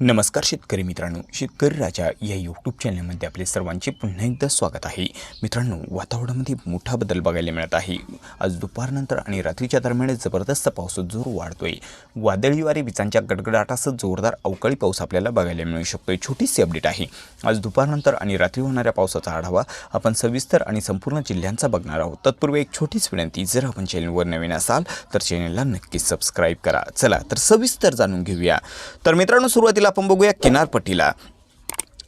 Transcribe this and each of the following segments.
नमस्कार शेतकरी मित्रांनो शेतकरी राजा या यूट्यूब चॅनलमध्ये आपले सर्वांचे पुन्हा एकदा स्वागत आहे. मित्रांनो वातावरणामध्ये मोठा बदल बघायला मिळत आहे. आज दुपारनंतर आणि रात्रीच्या दरम्यान जबरदस्त पाऊस जोर वाढतोय. वादळी वारे विजांच्या गडगडाटासह जोरदार अवकाळी पाऊस आपल्याला बघायला मिळू शकतोय. छोटीशी अपडेट आहे. आज दुपारनंतर आणि रात्री होणाऱ्या पावसाचा आढावा आपण सविस्तर आणि संपूर्ण जिल्ह्यांचा बघणार आहोत. तत्पूर्वी एक छोटीच विनंती जर आपण चॅनलवर नवीन असाल तर चॅनलला नक्कीच सबस्क्राईब करा. चला तर सविस्तर जाणून घेऊया. तर मित्रांनो सुरुवातीला आपण बघूया किनारपट्टीला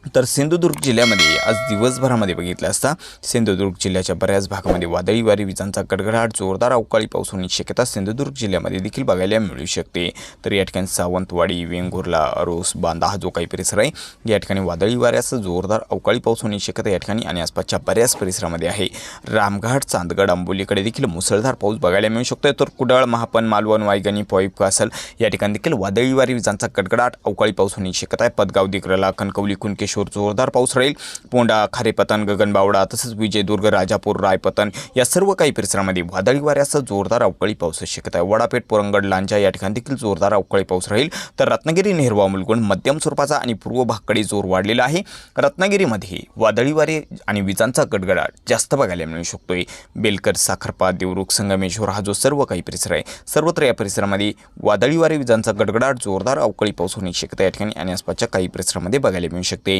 तर सिंधुदुर्ग जिल्ह्यामध्ये आज दिवसभरामध्ये बघितलं असता सिंधुदुर्ग जिल्ह्याच्या बऱ्याच भागामध्ये वादळी वारी विजांचा गडगडाट जोरदार अवकाळी पाऊस होण्याची शक्यता सिंधुदुर्ग जिल्ह्यामध्ये देखील बघायला मिळू शकते. तर या ठिकाणी सावंतवाडी वेंगुर्ला अरोस बांदा हा जो काही परिसर आहे या ठिकाणी वादळी वाऱ्याचा जोरदार अवकाळी पाऊस होण्याची शक्यता या ठिकाणी आणि आसपासच्या बऱ्याच परिसरामध्ये आहे. रामघाट चांदगड आंबोलीकडे देखील मुसळधार पाऊस बघायला मिळू शकतो तर कुडाळ महापन मालवण वायगणी पॉईप कासल या ठिकाणी देखील वादळी वारी विजांचा गडगडाट अवकाळी पाऊस होण्याची शक्यता आहे. पदगाव दिग्रला कणकवली कुणकेश्वर जोरदार पाऊस राहील. पोंडा खारेपतन गगनबावडा तसंच विजयदुर्ग राजापूर रायपतन या सर्व काही परिसरामध्ये वादळी वाऱ्यासह जोरदार अवकाळी पावसाची शक्यता आहे. वडापेठ पोरंगड लांजा या ठिकाणी देखील जोरदार अवकाळी पाऊस राहील. तर रत्नागिरी नेहरवा मुलगुण मध्यम स्वरूपाचा आणि पूर्व भागकडे जोर वाढलेला आहे. रत्नागिरीमध्ये वादळी वारे आणि विजांचा गडगडाट जास्त बघायला मिळू शकतोय. बेलकर साखरपा देवरुख संगमेश्वर हा जो सर्व काही परिसर आहे सर्वत्र या परिसरामध्ये वादळी वारे विजांचा गडगडाट जोरदार अवकाळी पाऊस होण्याची शक्यता या ठिकाणी आणि आसपासच्या काही परिसरामध्ये बघायला मिळू शकते.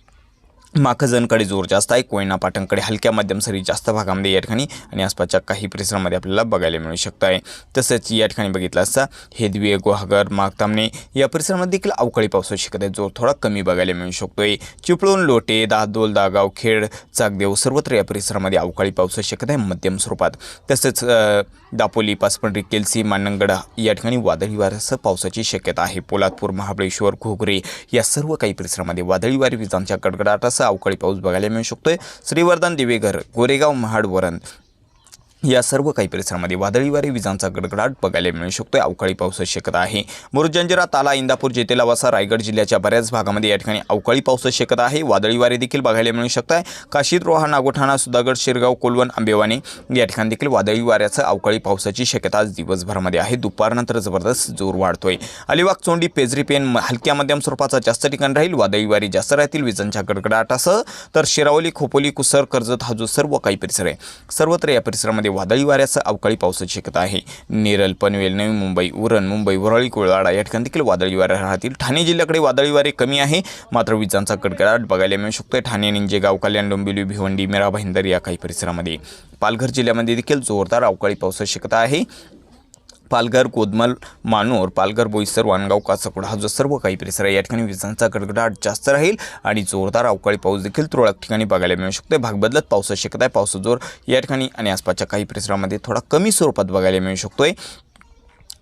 माखजनकडे जोर जास्त आहे. कोयना पाटणकडे हलक्या मध्यम सरी जास्त भागामध्ये या ठिकाणी आणि आसपासच्या काही परिसरामध्ये आपल्याला बघायला मिळू शकत आहे. तसंच या ठिकाणी बघितलं असता हेदवी गुहागर मागतामणे या परिसरामध्ये देखील अवकाळी पावसाची शक्यता आहे. जोर थोडा कमी बघायला मिळू शकतोय. चिपळूण लोटे दादोल दागाव खेड चाकदेव सर्वत्र या परिसरामध्ये अवकाळी पावसाची शक्यता आहे मध्यम स्वरूपात. तसंच दापोली पासपंड्री केलसी मानंगड या ठिकाणी वादळी वाऱ्यासह पावसाची शक्यता आहे. पोलादपूर महाबळेश्वर घोगरे या सर्व काही परिसरामध्ये वादळी वारी विजांच्या गडगडाटासह अवकाळी पाऊस बघायला मिळू शकतोय. श्रीवर्धन दिवेघर गोरेगाव महाड वरण या सर्व काही परिसरामध्ये वादळी वारे विजांचा गडगडाट बघायला मिळू शकतो अवकाळी पावसाची शक्यता आहे. मुरुजंजिरा ताला इंदापूर जेतेलावासा रायगड जिल्ह्याच्या बऱ्याच भागामध्ये या ठिकाणी अवकाळी पावसाची शक्यता आहे. वादळी वारे देखील बघायला मिळू शकत आहे काशीद रोहा नागोठाणा सुधागड शिरगाव कोलवण आंबेवानी या ठिकाणी देखील वादळी वाऱ्याचं अवकाळी पावसाची शक्यता आज दिवसभरामध्ये आहे. दुपारनंतर जबरदस्त जोर वाढतोय. अलिबाग चोंडी पेजरी पेन म- हलक्या मध्यम स्वरूपाचा जास्त ठिकाण राहील. वादळी वारे जास्त राहतील. विजांच्या गडगडाटासह तर शिरावली खोपोली कुसर कर्जत हा जो सर्व काही परिसर आहे. सर्वत्र या परिसरामध्ये वादळी वाऱ्यासह अवकाळी पावसाची शक्यता आहे. नेरल पनवेल नवी मुंबई उरण मुंबई वरळी कोळवाडा या ठिकाणी देखील वादळी वारे राहतील. ठाणे जिल्ह्याकडे वादळी वारे कमी आहे. मात्र विजांचा कडकडाट बघायला मिळू शकतोय. ठाणे निंजेगाव कल्याण डोंबिवली भिवंडी मेरा भाईंदर या काही परिसरामध्ये. पालघर जिल्ह्यामध्ये देखील जोरदार अवकाळी पावसाची शक्यता आहे. पालघर कोदमल मानोर पालघर बोईसर वाणगाव कासकोड हा जो सर्व काही परिसर आहे या ठिकाणी विजांचा गडगडाट जास्त राहील आणि जोरदार अवकाळी पाऊस देखील तुरळक ठिकाणी बघायला मिळू शकतो भाग बदलत पावसाची शक्यता आहे. पावसाचा जोर या ठिकाणी आणि आसपासच्या काही परिसरामध्ये थोडा कमी स्वरूपात बघायला मिळू शकतोय.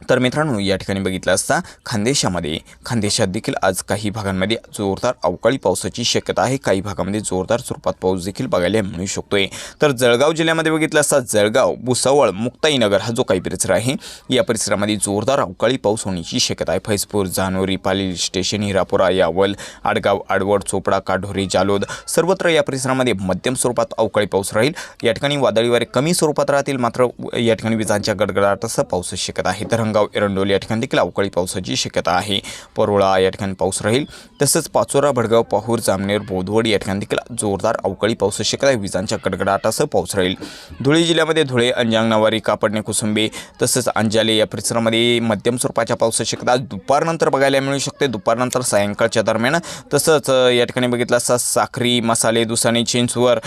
तर मित्रांनो या ठिकाणी बघितलं असता खानदेशामध्ये खानदेशात देखील आज काही भागांमध्ये जोरदार अवकाळी पावसाची शक्यता आहे. काही भागामध्ये जोरदार स्वरूपात पाऊस देखील बघायला मिळू शकतोय. तर जळगाव जिल्ह्यामध्ये बघितलं असता जळगाव भुसावळ मुक्ताईनगर हा जो काही परिसर आहे या परिसरामध्ये जोरदार अवकाळी पाऊस होण्याची शक्यता आहे. फैजपूर जानोरी पाली स्टेशन हिरापुरा यावल आडगाव आडवड चोपडा काढोरी जालोद सर्वत्र या परिसरामध्ये मध्यम स्वरूपात अवकाळी पाऊस राहील. या ठिकाणी वादळी वारे कमी स्वरूपात राहतील मात्र या ठिकाणी विजांच्या गडगडाटासह पावसाची शक्यता आहे. तर हंगाव एरंडोल या ठिकाणी देखील अवकाळी पावसाची शक्यता आहे. परोळा या ठिकाणी पाऊस राहील. तसंच पाचोरा भडगाव पाहूर जामनेर बोधवड या ठिकाणी देखील जोरदार अवकाळी पावसाची शक्यता आहे. विजांच्या कडकडाटासह पाऊस राहील. धुळे जिल्ह्यामध्ये धुळे अंजांग नवारी कापडणे कुसुंबे तसंच अंजाले या परिसरामध्ये मध्यम स्वरूपाच्या पावसाची शक्यता दुपारनंतर बघायला मिळू शकते. दुपारनंतर सायंकाळच्या दरम्यान तसंच या ठिकाणी बघितलं असता साखरी मसाले दुसाने चिंचवर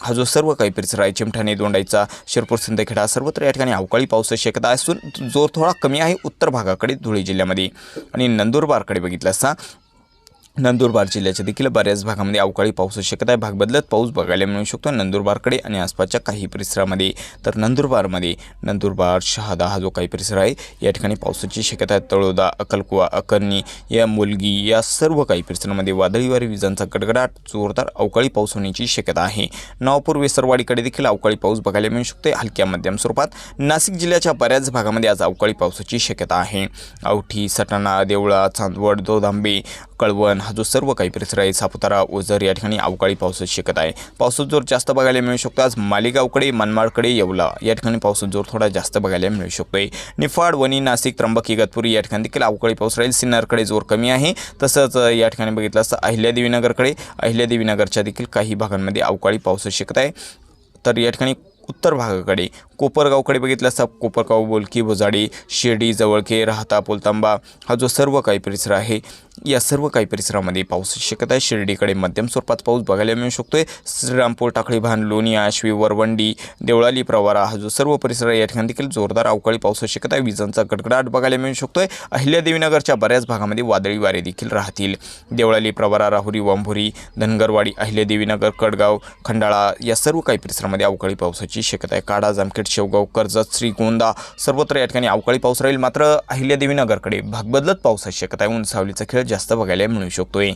हा जो सर्व काही परिसर आहे चिमठाणे दोंडाईचा शिरपूर सिंदखेडा सर्वत्र या ठिकाणी अवकाळी पावसाची शक्यता असून जोर थोडा कमी आहे उत्तर भागाकडे धुळे जिल्ह्यामध्ये. आणि नंदुरबारकडे बघितलं असता नंदुरबार जिल्ह्याच्या देखील बऱ्याच भागामध्ये अवकाळी पावसाची शक्यता आहे. भाग बदलत पाऊस बघायला मिळू शकतो नंदुरबारकडे आणि आसपासच्या काही परिसरामध्ये. तर नंदुरबारमध्ये नंदुरबार शहादा हा जो काही परिसर आहे या ठिकाणी पावसाची शक्यता आहे. तळोदा अकलकुवा अकर्णी या मुलगी या सर्व काही परिसरामध्ये वादळीवारी विजांचा गडगडाट जोरदार अवकाळी पाऊस होण्याची शक्यता आहे. नवापूर वेसरवाडीकडे देखील अवकाळी पाऊस बघायला मिळू शकतो हलक्या मध्यम स्वरूपात नाशिक जिल्ह्याच्या बऱ्याच भागामध्ये आज अवकाळी पावसाची शक्यता आहे. औठी सटाणा देवळा चांदवड दोदांबे कळवण. हा जो सर्व काही परिसर आहे सापुतारा ओझर या ठिकाणी अवकाळी पावसाची शकत आहे. पावसाचा जोर जास्त बघायला मिळू शकतो. आज मालेगावकडे मनमाडकडे येवला या ठिकाणी पावसाचा जोर थोडा जास्त बघायला मिळू शकतोय. निफाड वणी नाशिक त्र्यंबक इगतपुरी या ठिकाणी देखील अवकाळी पाऊस राहील. सिन्नरकडे जोर कमी आहे. तसंच या ठिकाणी बघितलं असतं अहिल्यादेवीनगरकडे अहिल्यादेवीनगरच्या देखील काही भागांमध्ये अवकाळी पावसाची शकत आहे. तर या ठिकाणी उत्तर भागाकडे. कोपरगावकडे बघितलं असता कोपरगाव बोलकी बोजाडी शिर्डी जवळके राहता पोलतांबा हा जो सर्व काही परिसर आहे या सर्व काही परिसरामध्ये पाऊस शक्यता आहे. शिर्डीकडे मध्यम स्वरूपात पाऊस बघायला मिळू शकतोय. श्रीरामपूर टाकळी भान लोणी आश्वी वरवंडी देवळाली प्रवारा हा जो सर्व परिसर या ठिकाणी देखील जोरदार अवकाळी पाऊस शक्यता आहे. विजांचा गडगडाट बघायला मिळू शकतोय. अहिल्यादेवीनगरच्या बऱ्याच भागामध्ये वादळी वारे देखील राहतील. देवळाली प्रवारा राहुरी वांभुरी धनगरवाडी अहिल्यादेवीनगर कडगाव खंडाळा या सर्व काही परिसरामध्ये अवकाळी पावसाची शक्यता आहे. काडा जामखेड शेवगाव कर्जत श्रीगोंदा सर्वत्र या ठिकाणी अवकाळी पाऊस राहील. मात्र अहिल्यादेवीनगरकडे भाग बदलत पावसाची शक्यता आहे. उंचावलीचा खेळ जास्त बघायला मिळू शकतोय.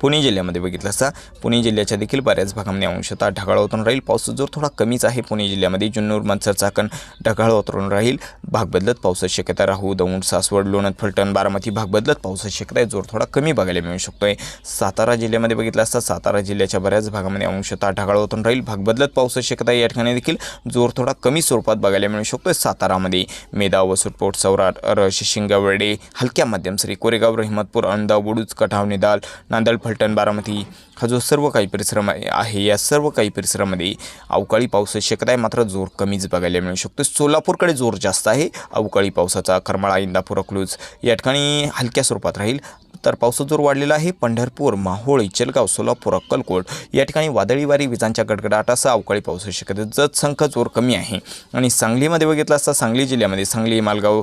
पुणे जिल्ह्यामध्ये बघितलं असता पुणे जिल्ह्याच्या देखील बऱ्याच भागामध्ये अंशतः ढगाळ उतरून राहील. पावसाचा जोर थोडा कमीच आहे. पुणे जिल्ह्यामध्ये जुन्नूर मनसर चाकण ढगाळ उतरून राहील. भाग बदलत पावसाची शक्यता राहू दौंड सासवड लोणंद फलटण बारामती भाग बदलत पावसाची शक्यता आहे. जोर थोडा कमी बघायला मिळू शकतोय. सातारा जिल्ह्यामध्ये बघितलं असता सातारा जिल्ह्याच्या बऱ्याच भागामध्ये अंशतः ढगाळ उतरून राहील. भाग बदलत पावसाची शक्यता या ठिकाणी देखील जोर थोडा कमी स्वरूपात बघायला मिळू शकतोय. सातारामध्ये मेदा वसुरपोट सौराट रश शिंगावर्डे हलक्या मध्यम सरी कोरेगाव रहिमतपूर अंदा बुडूच कठाव निदाल नांदल फलटण बारामती हा जो सर्व काही परिसर आहे या सर्व काही परिसरामध्ये अवकाळी पावसाची शक्यता आहे. मात्र जोर कमीच बघायला मिळू शकतो. सोलापूरकडे जोर जास्त आहे. अवकाळी पावसाचा करमाळा इंदापूर अकलूज या ठिकाणी हलक्या स्वरूपात राहील. तर पावसाचा जोर वाढलेला आहे. पंढरपूर माहोळ इचलगाव सोलापूर अक्कलकोट या ठिकाणी वादळी वारी विजांच्या गडगडाटासह अवकाळी पाऊस होऊ शकते. जत जोर कमी आहे. आणि सांगलीमध्ये बघितलं असता सांगली जिल्ह्यामध्ये सांगली मालगाव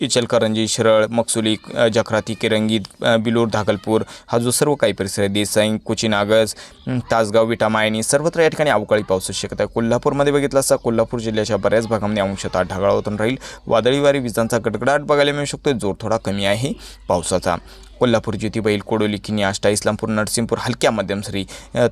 इचलकरंजी शिरळ मकसुली जखराती किरंगी बिलोर धागलपूर हा जो सर्व काही परिसर आहे देसाई कुचिनागज तासगाव विटा मायनी सर्वत्र या ठिकाणी अवकाळी पावसाची शक्यता आहे कोल्हापूरमध्ये बघितलं असता कोल्हापूर जिल्ह्याच्या बऱ्याच भागामध्ये अंशतः ढगाळ होतून राहील. वादळी वारी विजांचा गडगडाट बघायला मिळू शकतो जोर थोडा कमी आहे पावसाचा. कोल्हापूर ज्योतिबैल कोडोली किनी आष्टा इस्लामपूर नरसिंहपूर हलक्या मध्यम सरी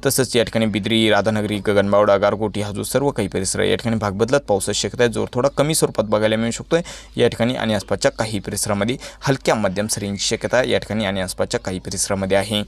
तसंच या ठिकाणी बिद्री राधानगरी गगनबावडा गारगोटी हा जो सर्व काही परिसर आहे या ठिकाणी भाग बदलत पावसाची शक्यता आहे. जोर थोडा कमी स्वरूपात बघायला मिळू शकतोय. या ठिकाणी आणि आसपासच्या काही परिसरामध्ये हलक्या मध्यम सरींची शक्यता या ठिकाणी आणि आसपासच्या काही परिसरामध्ये आहे.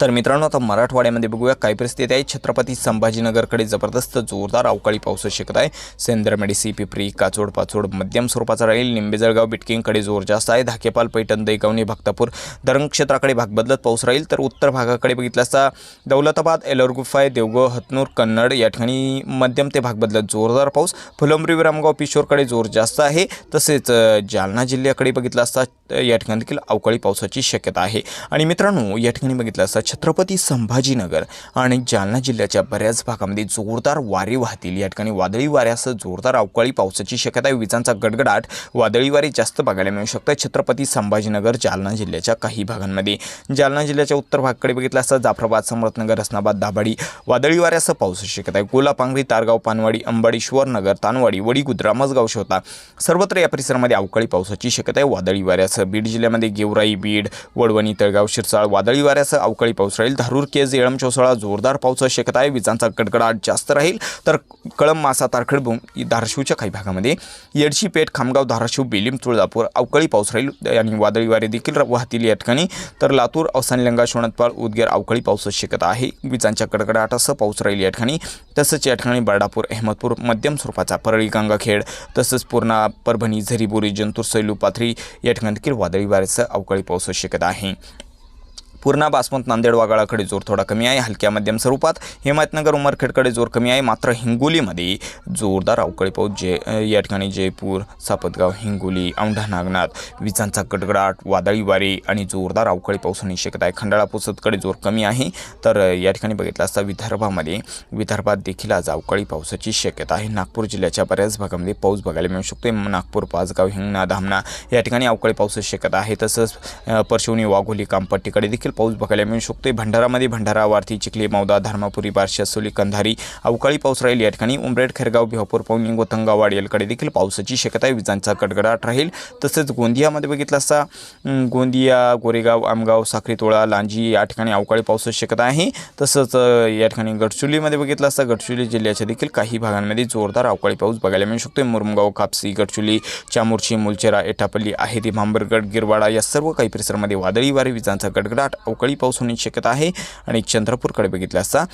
तर मित्रांनो आता मराठवाड्यामध्ये बघूया काय परिस्थिती आहे. छत्रपती संभाजीनगरकडे जबरदस्त जोरदार अवकाळी पाऊस शक्यता आहे. सेंद्रमेडिसी पिपरी काचोड पाचोड मध्यम स्वरूपाचा राहील. निंबेजळगाव बिटकिंगकडे जोर जास्त आहे. धाकेपाल पैठण दैगावणी भक्तापूर धरण क्षेत्राकडे भाग बदलत पाऊस राहील. तर उत्तर भागाकडे बघितलं असता दौलताबाद एलरगुफाय देवगो हतनूर कन्नड या ठिकाणी मध्यम ते भाग बदलत जोरदार पाऊस. फुलंब्री विरामगाव पिशोरकडे जोर जास्त आहे. तसेच जालना जिल्ह्याकडे बघितलं असता या ठिकाणी देखील अवकाळी पावसाची शक्यता आहे. आणि मित्रांनो या ठिकाणी बघितलं असता छत्रपती संभाजीनगर आणि जालना जिल्ह्याच्या बऱ्याच भागामध्ये जोरदार वारे वाहतील. या ठिकाणी वादळी वाऱ्यासह जोरदार अवकाळी पावसाची शक्यता आहे. विजांचा गडगडाट वादळी वारे जास्त बघायला मिळू शकतं. छत्रपती संभाजीनगर जालना जिल्ह्याच्या काही भागांमध्ये. जालना जिल्ह्याच्या उत्तर भागाकडे बघितलं असता जाफराबाद समर्थनगर रसनाबाद दाभाडी. वादळी वाऱ्यासह पावसाची शक्यता आहे. कोलापांगरी तारगाव पानवाडी अंबाडेश्वर नगर तानवाडी वडीगुद्रा मजगाव शोता सर्वत्र या परिसरामध्ये अवकाळी पावसाची शक्यता आहे. वादळी वाऱ्यासह बीड जिल्ह्यामध्ये गेवराई बीड वडवणी तळगाव शिरसाळ वादळी वाऱ्यासह अवकाळी पाऊस राहील. धारूर केज येळम चौसाळा जोरदार पावसाची शक्यता आहे. विजांचा कडकडाट जास्त राहील. तर कळम मासा तारखेड धाराशिवच्या काही भागामध्ये. येडशी पेठ खामगाव धाराशिव बेलीम तुळजापूर अवकाळी पाऊस राहील. आणि वादळी वारे देखील वाहतील या ठिकाणी. तर लातूर अवसानी लंगा शोणतपाळ उदगीर अवकाळी पावसाची शक्यता आहे. विजांच्या कडकडाटासह पाऊस राहील या ठिकाणी. तसंच या ठिकाणी बर्डापूर अहमदपूर मध्यम स्वरूपाचा परळी गंगाखेड तसंच पूर्णा परभणी झरीबोरी जंतूर सैलू पाथरी या ठिकाणी देखील वादळी वाऱ्यासह अवकाळी पावसाची शक्यता आहे. पूर्णा बासमत नांदेड वागाळाकडे जोर थोडा कमी आहे. हलक्या मध्यम स्वरूपात हिमायतनगर उमरखेडकडे जोर कमी आहे. मात्र हिंगोलीमध्ये जोरदार अवकाळी पाऊस जे या ठिकाणी जयपूर सापतगाव हिंगोली औंढा नागनाथ विजांचा गडगडाट वादळी वारे आणि जोरदार अवकाळी पाऊस होण्याची शक्यता आहे. खंडाळा पोसतकडे जोर कमी आहे. तर या ठिकाणी बघितलं असता विदर्भामध्ये विदर्भात देखील आज अवकाळी पावसाची शक्यता आहे. नागपूर जिल्ह्याच्या बऱ्याच भागामध्ये पाऊस बघायला मिळू शकतो नागपूर पाचगाव हिंगणा धामणा या ठिकाणी अवकाळी पावसाची शक्यता आहे. तसंच अ, परशिवनी वाघोली कामपट्टीकडे देखील देखील पाऊस बघायला मिळू शकतोय. भंडारामध्ये भंडारा वारती चिखली मौदा धर्मापुरी बार्शी असोली कंधारी अवकाळी पाऊस राहील. या ठिकाणी उमरेड खेरगाव भिवापूर पवनी गोतंगावाड याकडे देखील पावसाची शक्यता आहे. विजांचा गडगडाट राहील. तसेच गोंदियामध्ये बघितलं असता गोंदिया गोरेगाव आमगाव साखरीतोळा लांजी या ठिकाणी अवकाळी पावसाची शक्यता आहे. तसंच या ठिकाणी गडचिरोलीमध्ये बघितलं असता गडचिरोली जिल्ह्याच्या देखील काही भागांमध्ये जोरदार अवकाळी पाऊस बघायला मिळू शकतो मुरमगाव कापसी गडचिरोली चामोर्ची मुलचेरा एटापल्ली ते भांबरगड गिरवाडा या सर्व काही परिसरामध्ये वादळी वारे विजांचा गडगडाट अवकाळी पाऊस होण्याची शक्यता आहे आणि चंद्रपूरकडे बघितलं असता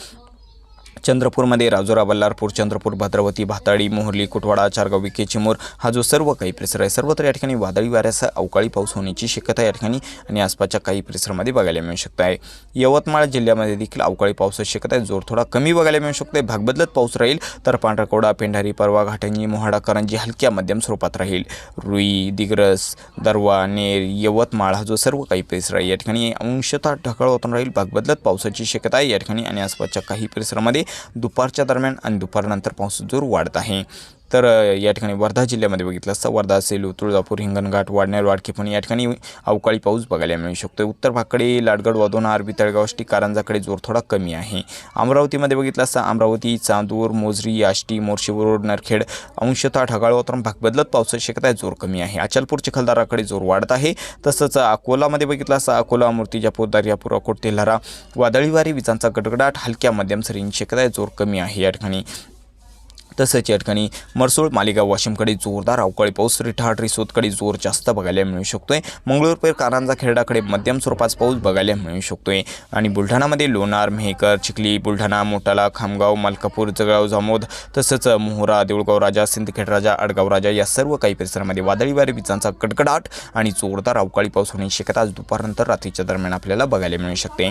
चंद्रपूरमध्ये राजोरा बल्लारपूर चंद्रपूर भद्रावती भाताळी मोहर्ली कुटवाडा चारगाव विखे चिमूर हा जो सर्व काही परिसर आहे सर्वत्र या ठिकाणी वादळी वाऱ्यासह अवकाळी पाऊस होण्याची शक्यता या ठिकाणी आणि आसपासच्या काही परिसरामध्ये बघायला मिळू शकत आहे. यवतमाळ जिल्ह्यामध्ये देखील अवकाळी पावसाची शक्यता आहे. जोर थोडा कमी बघायला मिळू शकतो आहे भागबदलत पाऊस राहील तर पांढरकोडा पेंढारी परवा घाटंजी मोहाडा करंजी हलक्या मध्यम स्वरूपात राहील. रुई दिग्रस दरवा नेर यवतमाळ हा जो सर्व काही परिसर आहे या ठिकाणी अंशतः ढकळ होताना राहील. भागबदलत पावसाची शक्यता आहे या ठिकाणी आणि आसपासच्या काही परिसरामध्ये दुपारच्या दरम्यान आणि दुपारनंतर पाऊस जोर वाढत आहे. तर या ठिकाणी वर्धा जिल्ह्यामध्ये बघितलं असतं. वर्धा सेलू तुळजापूर हिंगणघाट वाडनेर वाडकेपण या ठिकाणी अवकाळी पाऊस बघायला मिळू शकतो. उत्तर भागकडे लाडगड वादोना आरबी तळगाव आष्टी कारंजाकडे जोर थोडा कमी आहे. अमरावतीमध्ये बघितलं असतं अमरावती चांदूर मोजरी आष्टी मोर्शीवरोड नरखेड अंशतः ढगाळ वातावरण भाग बदलत पावसाची शक्यता आहे जोर कमी आहे. अचलपूर चिखलदाराकडे जोर वाढत आहे. तसंच अकोलामध्ये बघितलं असता अकोला मूर्तिजापूर दर्यापूर अकोट तेल्हारा वादळीवारी विजांचा गडगडाट हलक्या मध्यम सरींची शक्यता आहे जोर कमी आहे. या ठिकाणी तसंच या ठिकाणी मरसोळ मालेगाव वाशिमकडे जोरदार अवकाळी पाऊस रिठाड रिसोदकडे जोर जास्त बघायला मिळू शकतोय. मंगळूरपेर कारंजा खेरडाकडे मध्यम स्वरूपाचा पाऊस बघायला मिळू शकतोय. आणि बुलढाणामध्ये लोणार मेहकर चिखली बुलढाणा मोटाला खामगाव मलकापूर जळगाव जामोद तसंच मोहोरा देऊळगाव राजा सिंदखेड राजा अडगाव राजा या सर्व काही परिसरामध्ये वादळी वारे विजांचा कडकडाट आणि जोरदार अवकाळी पाऊस होण्याची शक्यता आज दुपारनंतर रात्रीच्या दरम्यान आपल्याला बघायला मिळू शकते.